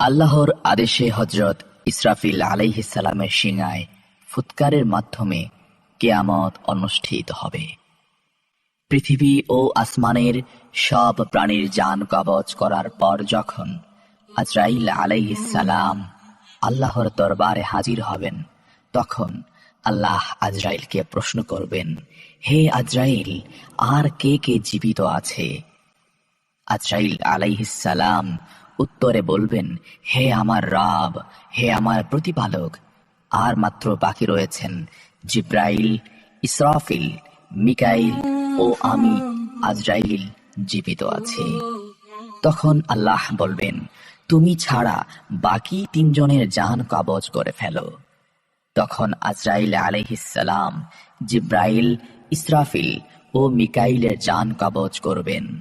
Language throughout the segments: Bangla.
আল্লাহর আদেশে হজরত ইসরাফিল আলাইহিসালামের সিঙায় ফুৎকারের মাধ্যমে কেয়ামত অনুষ্ঠিত হবে। পৃথিবী ও আসমানের সব প্রাণীর যান কবচ করার পর যখন আজরাইল আলাইহিসালাম আল্লাহর দরবারে হাজির হবেন, তখন আল্লাহ আজরাইলকে প্রশ্ন করবেন, হে আজরাইল, আর কে কে জীবিত আছে? আজরাইল আলাইহিসালাম উত্তরে বলবেন, হে আমার রাব, হে আমার প্রতিপালক। আর মাত্র বাকি রয়েছেন জিব্রাইল, ইসরাফিল, মিকাইল ও আমি, আজরাইল জীবিত আছি। তখন আল্লাহ বলবেন, তুমি ছাড়া বাকি তিনজনের জান কবজ করে ফেলো। তখন আজরাইল আলাইহিসালাম জিব্রাইল, ইসরাফিল ও মিকাইলের জান কবজ করবেন।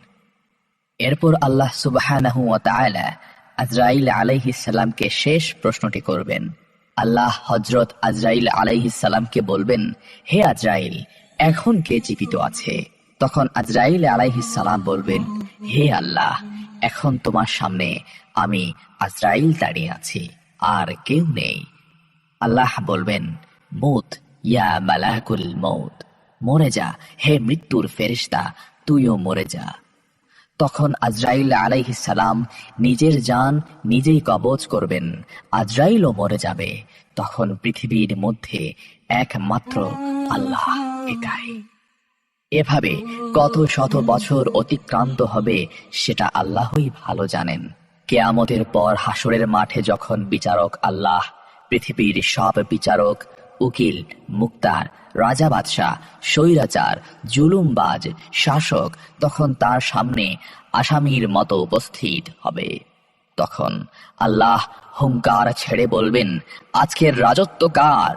এরপর আল্লাহ তাআলা আজরাইল আলাইহিস শেষ প্রশ্নটি করবেন। আল্লাহ হযরত আজরাইল আলাইহিস সালামকে বলবেন, হে আজরাইল, এখন কে জীবিত আছে? তখন আজরাইল আলাইহিস বলবেন, হে আল্লাহ, এখন তোমার সামনে আমি আজরাইল দাঁড়িয়ে আছি, আর কেউ নেই। আল্লাহ বলবেন, মুত, ইয়া মালাকুল মৌত, মরে যা, হে মৃত্যুর ফেরিস্তা, তুইও মরে যা। তখন আজরাইল আলাইহিসালাম নিজের যান নিজেই কবজ করবেন। আজরাইলও মরে যাবে। তখন পৃথিবীর মধ্যে একমাত্র আল্লাহ একাই এভাবে কত শত বছর অতিক্রান্ত হবে সেটা আল্লাহই ভালো জানেন। কেয়ামতের পর হাসরের মাঠে যখন বিচারক আল্লাহ, পৃথিবীর সব বিচারক উকিল, মুক্তার, রাজা বাদশাহ, স্বৈরাচার, জুলুমবাজ, শাসক তখন তার সামনে আসামির মতো উপস্থিত হবে। তখন আল্লাহ হুঙ্কার ছেড়ে বলবেন, আজকের রাজত্ব কার?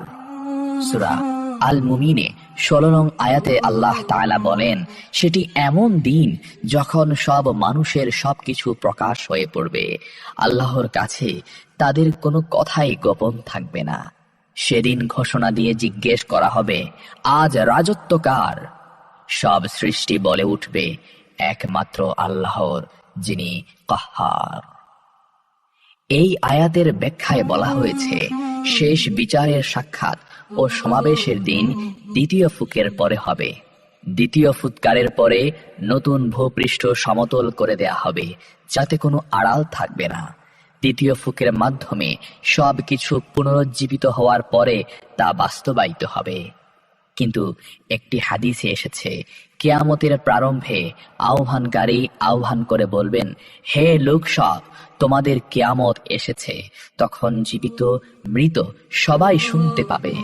সুরা আল মুমিনে ষোলো নং আয়াতে আল্লাহ তাআলা বলেন, সেটি এমন দিন যখন সব মানুষের সবকিছু প্রকাশ হয়ে পড়বে। আল্লাহর কাছে তাদের কোনো কথাই গোপন থাকবে না। সেদিন ঘোষণা দিয়ে জিজ্ঞেস করা হবে, আজ রাজত্ব কার? সব সৃষ্টি বলে উঠবে একমাত্র আল্লাহর, যিনি কাহার। এই আয়াতের ব্যাখ্যায় বলা হয়েছে, শেষ বিচারের সাক্ষাৎ ও সমাবেশের দিন দ্বিতীয় ফুকের পরে হবে। দ্বিতীয় ফুৎকারের পরে নতুন ভূপৃষ্ঠ সমতল করে দেয়া হবে, যাতে কোনো আড়াল থাকবে না। দ্বিতীয় ফুকের মাধ্যমে সব কিছু পুনরুজ্জীবিত হওয়ার পরে তা বাস্তবায়িত হবে। কিন্তু একটি হাদিসে এসেছে, কেয়ামতের প্রারম্ভে আহ্বানকারী আহ্বান করে বলবেন, হে লোক সব, তোমাদের কেয়ামত এসেছে। তখন জীবিত, মৃত সবাই শুনতে পাবে।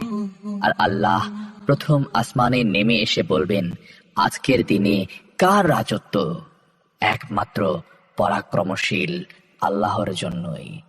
আর আল্লাহ প্রথম আসমানে নেমে এসে বলবেন, আজকের দিনে কার রাজত্ব? একমাত্র পরাক্রমশীল আল্লাহর জন্যই।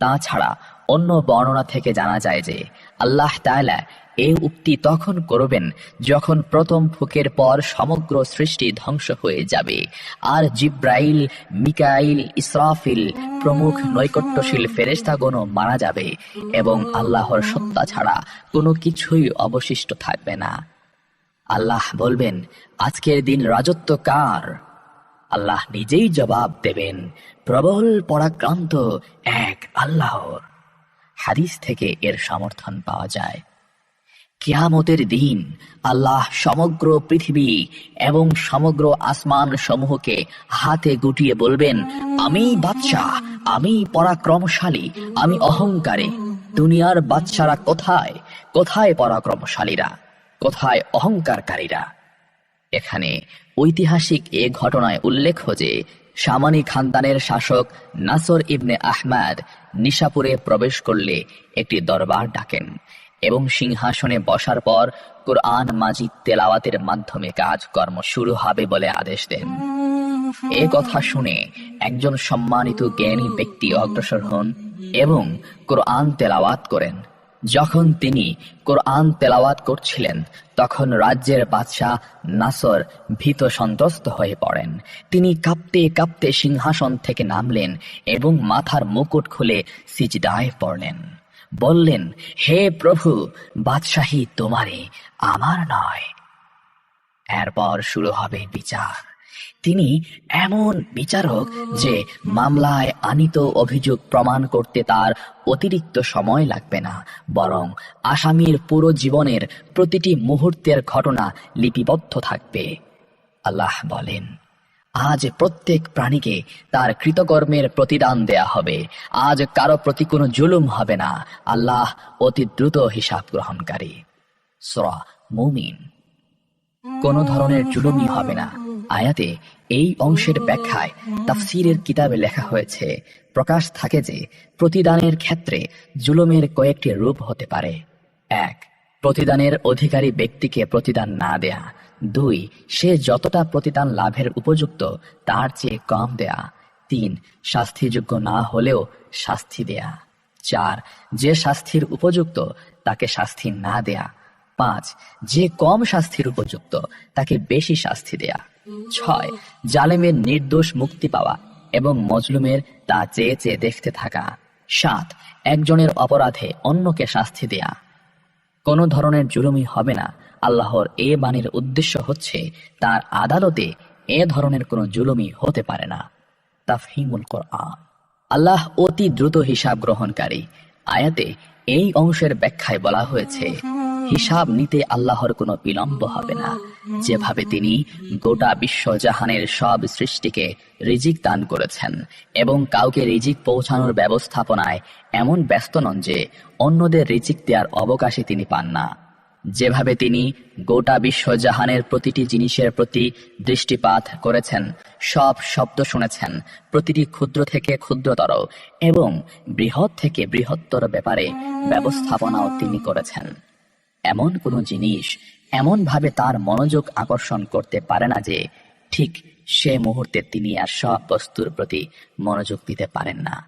তাছাড়া অন্য বর্ণনা থেকে জানা যায় যে আল্লাহ তাআলা এই উক্তি তখন করবেন যখন প্রথম ফুকের পর সমগ্র সৃষ্টি ধ্বংস হয়ে যাবে। আর জিব্রাইল, মিকাইল, ইসরাফিল প্রমুখ নৈকট্যশীল ফেরেশতাগণও মারা যাবে এবং আল্লাহর সত্তা ছাড়া কোনো কিছুই অবশিষ্ট থাকবে না। আল্লাহ বলবেন, আজকের দিন রাজত্ব কার? আল্লাহ নিজেই জবাব দেবেন। প্রবল পরাক্রান্ত এক আল্লাহর। হাদিস থেকে এর সমর্থন পাওয়া যায়। কিয়ামতের দিন আল্লাহ সমগ্র পৃথিবী এবং সমগ্র আসমান সমূহকে হাতে গুটিয়ে বলবেন, আমি বাদশাহ, আমি পরাক্রমশালী, আমি অহংকারী। দুনিয়ার বাদশারা কোথায়? কোথায় পরাক্রমশালীরা? কোথায় অহংকারকারীরা? এখানে ঐতিহাসিক এ ঘটনায় উল্লেখ যে সামানি খানদানের শাসক নাসর ইবনে আহমাদ নিশাপুরে প্রবেশ করলে একটি দরবার ডাকেন এবং সিংহাসনে বসার পর কোরআন মাজিদ তেলাওয়াতের মাধ্যমে কাজকর্ম শুরু হবে বলে আদেশ দেন। এ কথা শুনে একজন সম্মানিত জ্ঞানী ব্যক্তি অগ্রসর হন এবং কোরআন তেলাওয়াত করেন। যখন তিনি কোরআন তেলাওয়াত করছিলেন, তখন রাজ্যের বাদশাহ নাসর ভীত সন্ত্রস্ত হয়ে পড়েন। তিনি কাঁপতে কাঁপতে সিংহাসন থেকে নামলেন এবং মাথার মুকুট খুলে সিজদায় পড়লেন। বললেন, হে প্রভু, বাদশাহী তোমারে আমার নয়। এরপর শুরু হবে বিচার। তিনি এমন বিচারক যে মামলায় আনিত অভিযোগ প্রমাণ করতে তার অতিরিক্ত সময় লাগবে না, বরং আসামির পুরো জীবনের প্রতিটি মুহূর্তের ঘটনা লিপিবদ্ধ থাকবে। আল্লাহ বলেন, আজ প্রত্যেক প্রাণীকে তার কৃতকর্মের প্রতিদান দেয়া হবে। আজ কারও প্রতি কোনো জুলুম হবে না। আল্লাহ অতি দ্রুত হিসাব গ্রহণকারী। সূরা মুমিন। কোনো ধরনের জুলুমই হবে না। আয়াতে এই অংশের ব্যাখ্যায় তাফসীরের কিতাবে লেখা হয়েছে, প্রকাশ থাকে যে প্রতিদানের ক্ষেত্রে জুলুমের কয়েকটি রূপ হতে পারে। এক, প্রতিদানের অধিকারী ব্যক্তিকে প্রতিদান না দেয়া। দুই, সে যতটা প্রতিদান লাভের উপযুক্ত, তার চেয়ে কম দেয়া। তিন, শাস্তিযোগ্য না হলেও শাস্তি দেয়া। চার, যে শাস্তির উপযুক্ত, তাকে শাস্তি না দেয়া। পাঁচ, যে কম শাস্তির উপযুক্ত, তাকে বেশি শাস্তি দেয়া। ছয়, জালেমের নির্দোষ মুক্তি পাওয়া এবং মজলুমের তা চেয়ে চেয়ে দেখতে থাকা। সাত, একজনের অপরাধে অন্যকে শাস্তি দেয়া। কোনো ধরনের জুলুমি হবে না। আল্লাহর এ বাণীর উদ্দেশ্য হচ্ছে তার আদালতে এ ধরনের কোনো জুলুমি হতে পারে না। তাফহিমুল কোরআন। আল্লাহ অতি দ্রুত হিসাব গ্রহণকারী। আয়াতে এই অংশের ব্যাখ্যায় বলা হয়েছে হিসাব নিতে আল্লাহর কোনো বিলম্ব হবে না। যেভাবে তিনি গোটা বিশ্ব জাহানের সব সৃষ্টিকে রিজিক দান করেছেন এবং কাউকে রিজিক পৌঁছানোর ব্যবস্থাপনায় এমন ব্যস্ত নন যে অন্যদের রিজিক দেওয়ার অবকাশে তিনি পান না। যেভাবে তিনি গোটা বিশ্ব জাহানের প্রতিটি জিনিসের প্রতি দৃষ্টিপাত করেছেন, সব শব্দ শুনেছেন, প্রতিটি ক্ষুদ্র থেকে ক্ষুদ্রতর এবং বৃহৎ থেকে বৃহত্তর ব্যাপারে ব্যবস্থাপনাও তিনি করেছেন। এমন কোনো জিনিস এমনভাবে তার মনোযোগ আকর্ষণ করতে পারে না যে ঠিক সে মুহূর্তে তিনি আর সব বস্তুর প্রতি মনোযোগ দিতে পারেন না।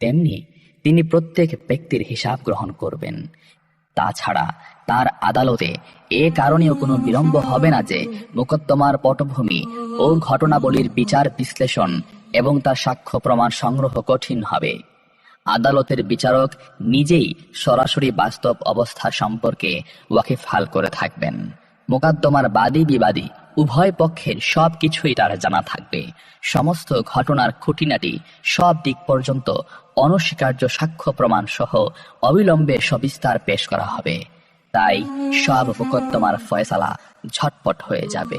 তেমনি তিনি প্রত্যেক ব্যক্তির হিসাব গ্রহণ করবেন। তাছাড়া তার আদালতে এ কারণেও কোনো বিলম্ব হবে না যে মোকদ্দমার পটভূমি ও ঘটনাবলীর বিচার বিশ্লেষণ এবং তার সাক্ষ্য প্রমাণ সংগ্রহ কঠিন হবে। আদালতের বিচারক নিজেই সরাসরি বাস্তব অবস্থা সম্পর্কে ওয়াকিফহাল করে থাকবেন। মোকদ্দমার বাদী বিবাদী উভয় পক্ষের সব কিছুই তার জানা থাকবে। সমস্ত ঘটনার খুঁটিনাটি সব দিক পর্যন্ত অনস্বীকার্য সাক্ষ্য প্রমাণ সহ অবিলম্বে সবিস্তার পেশ করা হবে। তাই সব মোকদ্দমার ফয়সালা ঝটপট হয়ে যাবে।